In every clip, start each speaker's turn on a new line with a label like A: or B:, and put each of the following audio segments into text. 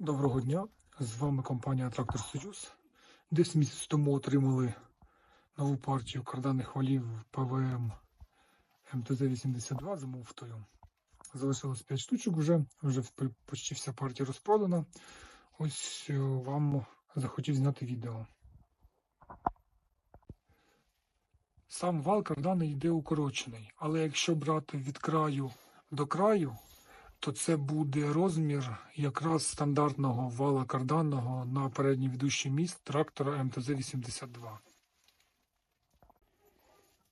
A: Доброго дня! З вами компанія Трактор Союз. Десь місяць тому отримали нову партію карданних валів ПВМ МТЗ-82 з муфтою. Залишилось 5 штучок вже, вже почти вся партія розпродана. Ось е, вам захотів зняти відео. Сам вал карданий йде укорочений, але якщо брати від краю до краю, то це буде розмір якраз стандартного вала карданного на передній ведущий міст трактора МТЗ-82.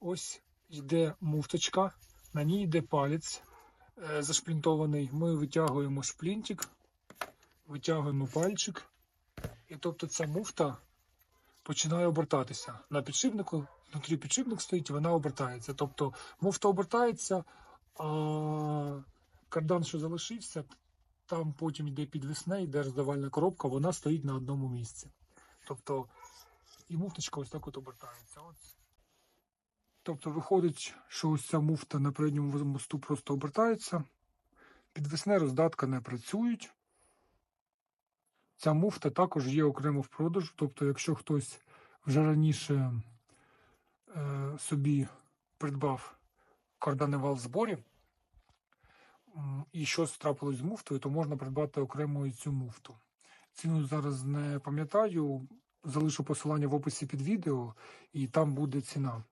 A: Ось йде муфточка, на ній йде палець е, зашплінтований. Ми витягуємо шплінтик, витягуємо пальчик, і тобто ця муфта починає обертатися. На підшипнику, внутрі підшипник стоїть, вона обертається. Тобто муфта обертається, а кардан, що залишився, там потім йде підвісне, йде роздавальна коробка, вона стоїть на одному місці. Тобто і муфточка ось так от обертається. От. Тобто виходить, що ось ця муфта на передньому мосту просто обертається, підвісне роздатка не працюють. Ця муфта також є окремо в продажу. Тобто, якщо хтось вже раніше е, собі придбав карданий вал в зборі, і щось трапилось з муфтою, то можна придбати окремо цю муфту. Ціну зараз не пам'ятаю, залишу посилання в описі під відео, і там буде ціна.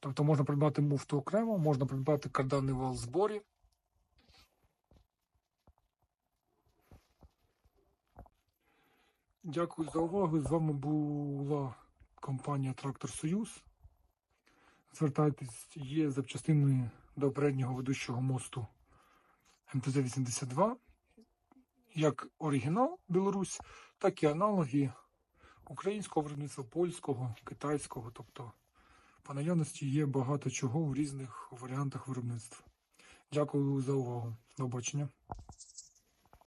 A: Тобто можна придбати муфту окремо, можна придбати карданний вал в зборі. Дякую за увагу. З вами була компанія Трактор Союз. Звертайтесь, є запчастини до переднього ведучого мосту МТЗ-82, як оригінал Білорусь, так і аналоги українського виробництва, польського, китайського. Тобто по наявності є багато чого в різних варіантах виробництва. Дякую за увагу. До побачення.